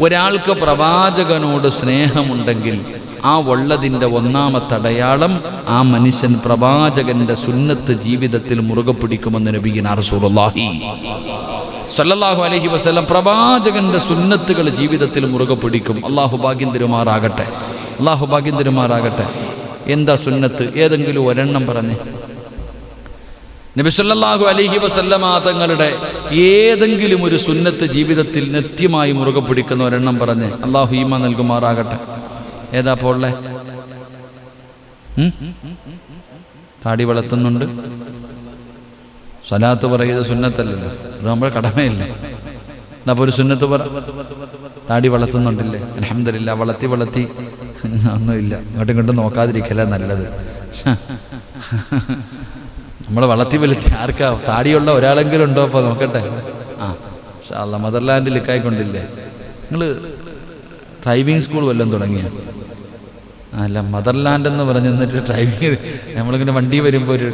ഒരാൾക്ക് പ്രവാചകനോട് സ്നേഹമുണ്ടെങ്കിൽ ആ ഉള്ളതിന്റെ ഒന്നാമത്തെ അടയാളം ആ മനുഷ്യൻ പ്രവാചകന്റെ സുന്നത്ത് ജീവിതത്തിൽ മുറുകെ പിടിക്കുമെന്ന് നബീന റസൂലുള്ളാഹി സല്ലല്ലാഹു അലൈഹി വസല്ലം പ്രവാചകന്റെ സുന്നത്തുകൾ ജീവിതത്തിൽ മുറുകെ പിടിക്കും. അള്ളാഹു ഭാഗ്യം തരുമാറാകട്ടെ. അള്ളാഹു ഭാഗ്യം തരുമാറാകട്ടെ. എന്താ സുന്നത്ത്? ഏതെങ്കിലും ഒരെണ്ണം പറഞ്ഞേ. നബി സല്ലല്ലാഹു അലൈഹി വസല്ലമ തങ്ങളുടെ ഏതെങ്കിലും ഒരു സുന്നത്ത് ജീവിതത്തിൽ നിത്യമായി മുറുകെ പിടിക്കുന്ന ഒരെണ്ണം പറഞ്ഞ് അള്ളാഹു ഈമ നൽകുമാറാകട്ടെ. ഏതാ പോളെ താടി വളർത്തുന്നുണ്ട്. സലാത്ത് പറയുന്നത് സുന്നത്തല്ലല്ലോ. അത് നമ്മുടെ കടമയല്ലേ. അപ്പോൾ ഒരു സുന്നത്ത് പറ. താടി വളർത്തുന്നുണ്ടല്ലേ? അലഹമില്ല വളർത്തി വളർത്തി. ഒന്നുമില്ല. ഇങ്ങോട്ടും ഇങ്ങോട്ടും നോക്കാതിരിക്കല നല്ലത്. നമ്മൾ വളർത്തി വലുത്തി ആർക്കാ താടിയുള്ള ഒരാളെങ്കിലും ഉണ്ടോ അപ്പോൾ നോക്കട്ടെ. ആ ഷാല്ല മദർലാൻഡിൽ ഇക്കായിക്കൊണ്ടില്ലേ നിങ്ങൾ ഡ്രൈവിംഗ് സ്കൂൾ വല്ലതും തുടങ്ങിയ? അല്ല മദർലാൻഡ് എന്ന് പറഞ്ഞ് എന്നിട്ട് ഡ്രൈവിംഗ് നമ്മളിങ്ങനെ വണ്ടി വരുമ്പോൾ ഒരു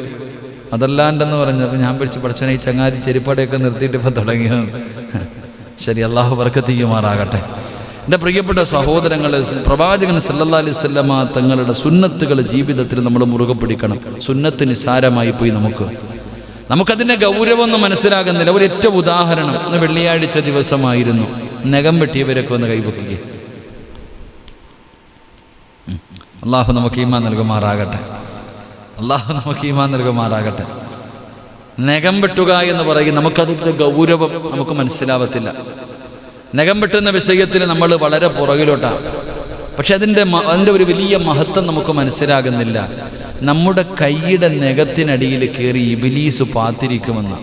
മദർലാൻഡ് എന്ന് പറഞ്ഞപ്പോൾ ഞാൻ പിടിച്ച് പഠിച്ചനെ ഈ ചങ്ങാതി ചെരുപ്പാടെയൊക്കെ നിർത്തിയിട്ട് ഇപ്പം തുടങ്ങിയത് ശരി അള്ളാഹു വർക്കത്തിയുമാറാകട്ടെ എന്റെ പ്രിയപ്പെട്ട സഹോദരങ്ങൾ പ്രവാചകൻ സല്ലാ അലൈഹി സ്വല്ലമ തങ്ങളുടെ സുന്നത്തുകൾ ജീവിതത്തിൽ നമ്മൾ മുറുകെ പിടിക്കണം. സുന്നത്തിന് സാരമായി പോയി നമുക്ക്. നമുക്കതിന്റെ ഗൗരവമൊന്നും മനസ്സിലാകുന്നില്ല. ഒരു ഏറ്റവും ഉദാഹരണം ഇന്ന് വെള്ളിയാഴ്ച ദിവസമായിരുന്നു. നഖം വെട്ടിയവരൊക്കെ ഒന്ന് കൈപൊക്കിക്കുക അള്ളാഹു നമുക്ക് ഈമാ നൽകുമാറാകട്ടെ. അള്ളാഹു നമുക്ക് ഈമാ നൽകുമാറാകട്ടെ. നഖം വെട്ടുക എന്ന് പറയും നമുക്കതിന്റെ ഗൗരവം നമുക്ക് മനസ്സിലാവത്തില്ല. നഖം വെട്ടുന്ന വിഷയത്തിൽ നമ്മൾ വളരെ പുറകിലോട്ടാണ് പക്ഷെ അതിന്റെ അതിന്റെ ഒരു വലിയ മഹത്വം നമുക്ക് മനസ്സിലാകുന്നില്ല. നമ്മുടെ കൈയുടെ നഖത്തിനടിയിൽ കയറി ഇബിലീസ് പാത്തിരിക്കുമെന്ന്.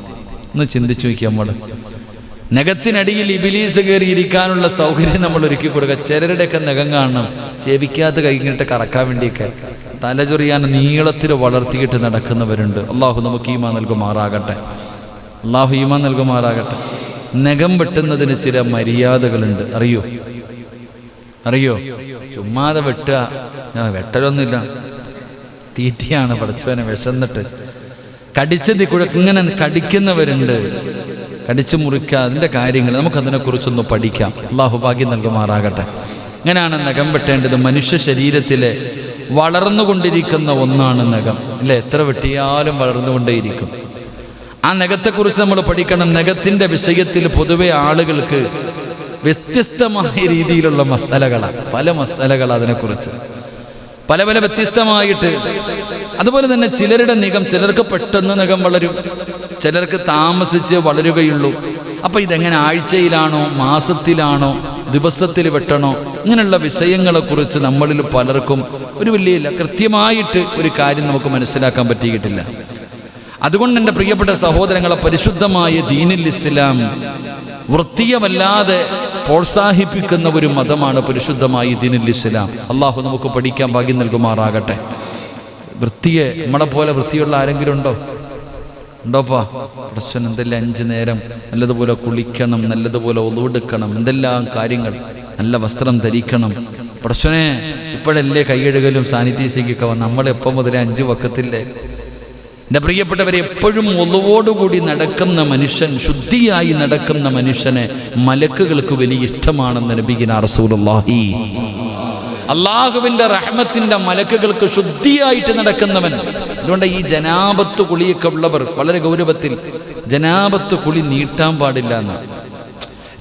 ഒന്ന് ചിന്തിച്ചു നോക്കിയാൽ നമ്മൾ നഖത്തിനടിയിൽ ഇബിലീസ് കയറി ഇരിക്കാനുള്ള സൗകര്യം നമ്മൾ ഒരുക്കി കൊടുക്കുക. ചിലരുടെയൊക്കെ നഖം കാണണം. ചെവിക്കാത്ത കഴിഞ്ഞിട്ട് കറക്കാൻ വേണ്ടിയൊക്കെ. തലചൊറിയാൻ നീളത്തിൽ വളർത്തിയിട്ട് നടക്കുന്നവരുണ്ട്. അള്ളാഹു നമുക്ക് ഈമ നൽകുമാറാകട്ടെ. അള്ളാഹു ഈമ നൽകുമാറാകട്ടെ. നഖം വെട്ടുന്നതിന് ചില മര്യാദകളുണ്ട്. അറിയോ? അറിയോ? ചുമ്മാതെ വെട്ടുക. വെട്ടലൊന്നുമില്ല. തീറ്റയാണ് പഠിച്ചവനെ വിശന്നിട്ട്. കടിച്ചതി ഇങ്ങനെ കടിക്കുന്നവരുണ്ട്. കടിച്ചു മുറിക്കുക അതിന്റെ കാര്യങ്ങൾ നമുക്കതിനെക്കുറിച്ചൊന്ന് പഠിക്കാം. അള്ളാഹു ഭാഗ്യം നൽകുമാറാകട്ടെ. ഇങ്ങനെയാണ് നഖം വെട്ടേണ്ടത്. മനുഷ്യ ശരീരത്തിലെ വളർന്നുകൊണ്ടിരിക്കുന്ന ഒന്നാണ് നഖം. അല്ലേ? എത്ര വെട്ടിയാലും വളർന്നുകൊണ്ടേയിരിക്കും. ആ നഖത്തെക്കുറിച്ച് നമ്മൾ പഠിക്കണം. നഖത്തിന്റെ വിഷയത്തിൽ പൊതുവെ ആളുകൾക്ക് വ്യത്യസ്തമായ രീതിയിലുള്ള മസാലകളാണ്. പല മസാലകൾ അതിനെക്കുറിച്ച്. പല പല വ്യത്യസ്തമായിട്ട്. അതുപോലെ തന്നെ ചിലരുടെ നിഖം ചിലർക്ക് പെട്ടെന്ന് നിഖം വളരും. ചിലർക്ക് താമസിച്ച് വളരുകയുള്ളൂ. അപ്പം ഇതെങ്ങനെ ആഴ്ചയിലാണോ മാസത്തിലാണോ ദിവസത്തിൽ വെട്ടണോ ഇങ്ങനെയുള്ള വിഷയങ്ങളെക്കുറിച്ച് നമ്മളിൽ പലർക്കും ഒരു വലിയ കൃത്യമായിട്ട് ഒരു കാര്യം നമുക്ക് മനസ്സിലാക്കാൻ പറ്റിയിട്ടില്ല. അതുകൊണ്ട് എന്റെ പ്രിയപ്പെട്ട സഹോദരങ്ങളെ പരിശുദ്ധമായ ദീനിൽ ഇസ്ലാം വൃത്തിയമല്ലാതെ പ്രോത്സാഹിപ്പിക്കുന്ന ഒരു മതമാണ് പരിശുദ്ധമായി ദീനിൽ ഇസ്ലാം. അള്ളാഹു നമുക്ക് പഠിക്കാൻ ഭാഗ്യം നൽകുമാറാകട്ടെ. വൃത്തിയെ നമ്മളെ പോലെ വൃത്തിയുള്ള ആരെങ്കിലും ഉണ്ടോ? ഉണ്ടോപ്പാ പ്രശ്നം എന്തെല്ലാം അഞ്ച് നേരം നല്ലതുപോലെ കുളിക്കണം നല്ലതുപോലെ ഒതുവെടുക്കണം എന്തെല്ലാം കാര്യങ്ങൾ നല്ല വസ്ത്രം ധരിക്കണം. പ്രശ്നെ ഇപ്പോഴല്ലേ കൈയഴുകലും സാനിറ്റൈസിങ്ങൊക്കെ വന്ന് നമ്മളെപ്പം മുതലേ അഞ്ച് വക്കത്തില്ലേ? എന്റെ പ്രിയപ്പെട്ടവരെ എപ്പോഴും ഒളിവോടുകൂടി നടക്കുന്ന മനുഷ്യൻ ശുദ്ധിയായി നടക്കുന്ന മനുഷ്യനെ മലക്കുകൾക്ക് വലിയ ഇഷ്ടമാണെന്ന് നബിഗിന റസൂലുള്ളാഹി. അള്ളാഹുവിന്റെ റഹ്മത്തിന്റെ മലക്കുകൾക്ക് ശുദ്ധിയായിട്ട് നടക്കുന്നവൻ. അതുകൊണ്ട് ഈ ജനാപത്ത് കുളിയൊക്കെ ഉള്ളവർ വളരെ ഗൗരവത്തിൽ ജനാപത്ത് കുളി നീട്ടാൻ പാടില്ല എന്നാണ്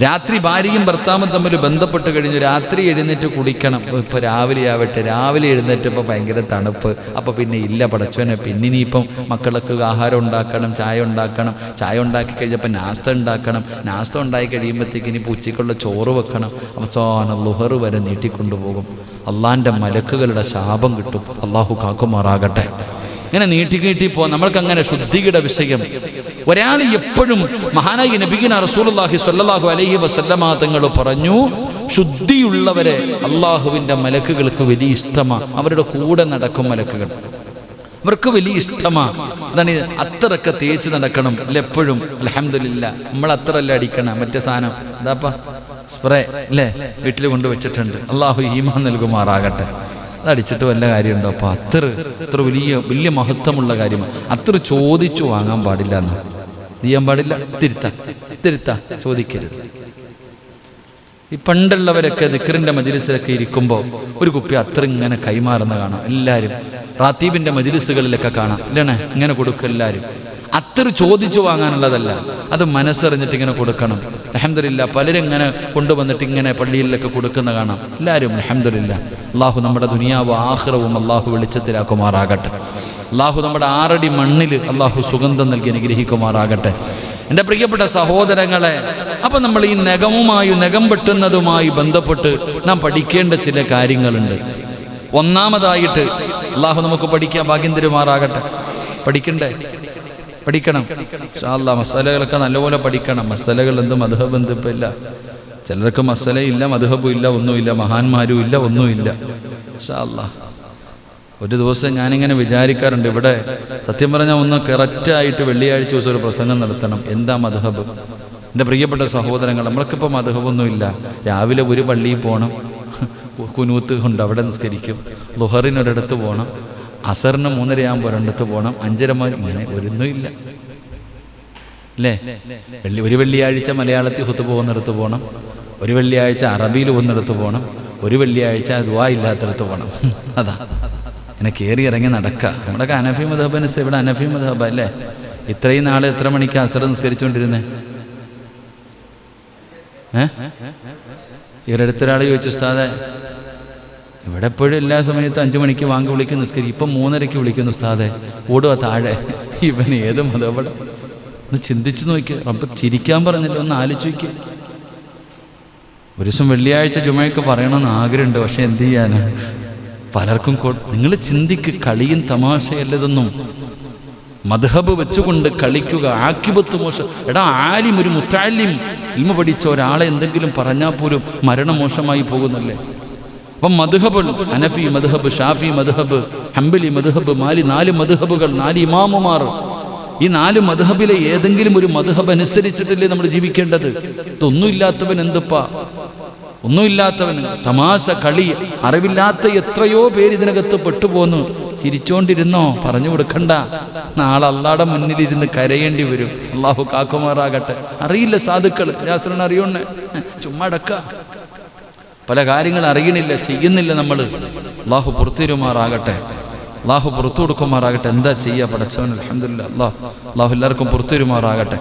രാത്രി ഭാര്യയും ഭർത്താവും തമ്മിൽ ബന്ധപ്പെട്ട് കഴിഞ്ഞു രാത്രി എഴുന്നേറ്റ് കുടിക്കണം ഇപ്പോൾ രാവിലെ ആവട്ടെ രാവിലെ എഴുന്നേറ്റപ്പോൾ ഭയങ്കര തണുപ്പ്. അപ്പോൾ പിന്നെ ഇല്ല പടച്ചോനെ പിന്നെ ഇനിയിപ്പം മക്കൾക്ക് ആഹാരം ഉണ്ടാക്കണം ചായ ഉണ്ടാക്കണം. ചായ ഉണ്ടാക്കി കഴിഞ്ഞപ്പോൾ നാസ്ത ഉണ്ടാക്കണം. നാസ്ത ഉണ്ടാക്കി കഴിയുമ്പോഴത്തേക്ക് ഇനി ഉച്ചയ്ക്കുള്ള ചോറ് വെക്കണം. അവസാനം ലുഹർ വരെ നീട്ടിക്കൊണ്ടുപോകും. അള്ളാന്റെ മലക്കുകളുടെ ശാപം കിട്ടും. അള്ളാഹു കാക്കുമാറാകട്ടെ. ഇങ്ങനെ നീട്ടി നീട്ടി പോ നമ്മൾക്ക് അങ്ങനെ ശുദ്ധിയുടെ വിഷയം ഒരാൾ എപ്പോഴും മഹാനായി നബിഗിന റസൂലുള്ളാഹി സ്വല്ലല്ലാഹു അലൈഹി വസല്ലമ തങ്ങൾ പറഞ്ഞു ശുദ്ധിയുള്ളവരെ അള്ളാഹുവിന്റെ മലക്കുകൾക്ക് വലിയ ഇഷ്ടമാണ് അവരുടെ കൂടെ നടക്കും മലക്കുകൾ. അവർക്ക് വലിയ ഇഷ്ടമാണ് അതാണ് അത്രയൊക്കെ തേച്ച് നടക്കണം. അല്ല എപ്പോഴും? അലഹമില്ല നമ്മൾ അത്രല്ല അടിക്കണം? മറ്റേ സാധനം. എന്താപ്പാ സ്പ്രേ. അല്ലേ? വീട്ടിൽ കൊണ്ടുവച്ചിട്ടുണ്ട് അള്ളാഹു ഈമാൻ നൽകുമാറാകട്ടെ. അതടിച്ചിട്ട് വല്ല കാര്യമുണ്ടോ? അപ്പോൾ അത്ര അത്ര വലിയ വലിയ മഹത്വമുള്ള കാര്യമാണ് അത്ര ചോദിച്ചു വാങ്ങാൻ പാടില്ല എന്ന്. ചെയ്യാൻ പാടില്ല? തിരുത്ത തിരുത്ത ചോദിക്കരുത്. ഈ പണ്ടുള്ളവരൊക്കെ ദിക്കറിന്റെ മജിലിസിലൊക്കെ ഇരിക്കുമ്പോൾ ഒരു കുപ്പി അത്ര ഇങ്ങനെ കൈമാറുന്ന കാണാം. എല്ലാവരും റാത്തീബിന്റെ മജിലിസുകളിലൊക്കെ കാണാം. ഇല്ലണേ? ഇങ്ങനെ കൊടുക്കും എല്ലാവരും അത്ര ചോദിച്ചു വാങ്ങാനുള്ളതല്ല. അത് മനസ്സറിഞ്ഞിട്ട് ഇങ്ങനെ കൊടുക്കണം. അഹമ്മദില്ല പലരും ഇങ്ങനെ കൊണ്ടുവന്നിട്ട് ഇങ്ങനെ പള്ളിയിലൊക്കെ കൊടുക്കുന്ന കാണാം. എല്ലാവരും അഹമ്മദില്ല അള്ളാഹു നമ്മുടെ ദുനിയാവ് ആഹ്റവും അള്ളാഹു വെളിച്ചത്തിലാക്കുമാറാകട്ടെ. അള്ളാഹു നമ്മുടെ ആറടി മണ്ണിൽ അള്ളാഹു സുഗന്ധം നൽകി അനുഗ്രഹിക്കുമാറാകട്ടെ. എന്റെ പ്രിയപ്പെട്ട സഹോദരങ്ങളെ അപ്പം നമ്മൾ ഈ നഖമുമായി നഖം വെട്ടുന്നതുമായി ബന്ധപ്പെട്ട് നാം പഠിക്കേണ്ട ചില കാര്യങ്ങളുണ്ട്. ഒന്നാമതായിട്ട് അള്ളാഹു നമുക്ക് പഠിക്കാൻ ഭാഗ്യം തരുമാറാകട്ടെ. പഠിക്കണ്ടേ? പഠിക്കണം. ഷാല്ല മസാലകളൊക്കെ നല്ലപോലെ പഠിക്കണം. മസാലകൾ എന്ത് മധുഹബ് എന്ത് ഇപ്പം ഇല്ല. ചിലർക്ക് മസാലയില്ല മധുഹബും ഇല്ല ഒന്നുമില്ല മഹാന്മാരും ഇല്ല ഒന്നുമില്ല. ഷാല്ല ഒരു ദിവസം ഞാനിങ്ങനെ വിചാരിക്കാറുണ്ട് ഇവിടെ സത്യം പറഞ്ഞാൽ ഒന്ന് കറക്റ്റായിട്ട് വെള്ളിയാഴ്ച ദിവസം ഒരു പ്രസംഗം നടത്തണം. എന്താ മധുഹബ് എന്റെ പ്രിയപ്പെട്ട സഹോദരങ്ങൾ നമ്മൾക്കിപ്പോൾ മധുഹബൊന്നുമില്ല രാവിലെ ഒരു പള്ളിയിൽ പോകണം കുനൂത്ത് കൊണ്ട് അവിടെ നിസ്കരിക്കും. ലുഹറിനൊരിടത്ത് പോകണം അസറിന് മൂന്നരയാകുമ്പോൾ ഒരിടത്ത് പോകണം അഞ്ചര മുതൽ ഒരൊന്നുമില്ല. അല്ലേ? വെള്ളി ഒരു വെള്ളിയാഴ്ച മലയാളത്തിൽ ഹുത്ത് പോകുന്നിടത്ത് പോകണം ഒരു വെള്ളിയാഴ്ച അറബിയിൽ പോകുന്നിടത്ത് പോകണം ഒരു വെള്ളിയാഴ്ച ദുവാ ഇല്ലാത്തടത്ത് പോകണം അതാ. ഇങ്ങനെ കയറി ഇറങ്ങി നടക്കുക നമ്മുടെ അനഫി മധബന് ഇവിടെ അനഫി മധബ അല്ലേ? ഇത്രയും നാൾ എത്ര മണിക്ക് അസർ നിസ്കരിച്ചുകൊണ്ടിരുന്നേ ഏ? ഇവരടുത്തൊരാൾ ചോദിച്ചു ഉസ്താദെ ഇവിടെ എപ്പോഴും എല്ലാ സമയത്തും അഞ്ചു മണിക്ക് വാങ്ങി വിളിക്കുന്നു. നിസ്കരിക്കും ഇപ്പം മൂന്നരയ്ക്ക് വിളിക്കുന്നു ഉസ്താദെ. ഓടുക താഴെ. ഇവൻ ഏത് മതപടം? ഒന്ന് ചിന്തിച്ചു നോക്കി. അപ്പൊ ചിരിക്കാൻ പറഞ്ഞില്ല? ഒന്ന് ആലോചിച്ച് നോക്കി ഒരു ദിവസം വെള്ളിയാഴ്ച ജുമയൊക്കെ പറയണമെന്ന് ആഗ്രഹമുണ്ട്. പക്ഷെ എന്ത് ചെയ്യാനാ പലർക്കും നിങ്ങൾ ചിന്തിക്ക്. കളിയും തമാശയല്ലതൊന്നും മധബ് വെച്ചുകൊണ്ട് കളിക്കുക. ആക്കിപത്ത് മോശം. എടാ ആലിം ഒരു മുത്താലിം. ഇൽമ പഠിച്ച ഒരാളെ എന്തെങ്കിലും പറഞ്ഞാൽ പോലും മരണം മോശമായി പോകുന്നല്ലേ? അപ്പം മധുഹബ് അനഫി മധുഹബ് ഷാഫി മധുഹബ് ഹംബലി മധുഹബ് മാലി നാല് മധുഹബുകൾ നാല് ഇമാമുമാർ. ഈ നാല് മധുഹബിലെ ഏതെങ്കിലും ഒരു മധുഹബ് അനുസരിച്ചിട്ടല്ലേ നമ്മൾ ജീവിക്കേണ്ടത്? ഇതൊന്നുമില്ലാത്തവൻ എന്തുപ്പാ? ഒന്നുമില്ലാത്തവൻ തമാശ കളി അറിവില്ലാത്ത എത്രയോ പേര് ഇതിനകത്ത് പെട്ടുപോന്നു. ചിരിച്ചോണ്ടിരുന്നോ? പറഞ്ഞു കൊടുക്കണ്ട. നാളെ അള്ളാടെ മുന്നിലിരുന്ന് കരയേണ്ടി വരും. അള്ളാഹു കാക്കുമാറാകട്ടെ. അറിയില്ല സാധുക്കൾ ജാസ്രൻ അറിയണേ ചുമ്മാ അടക്ക. പല കാര്യങ്ങൾ അറിയണില്ല ചെയ്യുന്നില്ല നമ്മൾ അള്ളാഹു പുറത്തിരുമാറാകട്ടെ അള്ളാഹു പുറത്തു കൊടുക്കുമാറാകട്ടെ. എന്താ ചെയ്യുക പടച്ചവൻ അലഹമില്ല അള്ളാഹ് അള്ളാഹു എല്ലാവർക്കും പുറത്തിരുമാറാകട്ടെ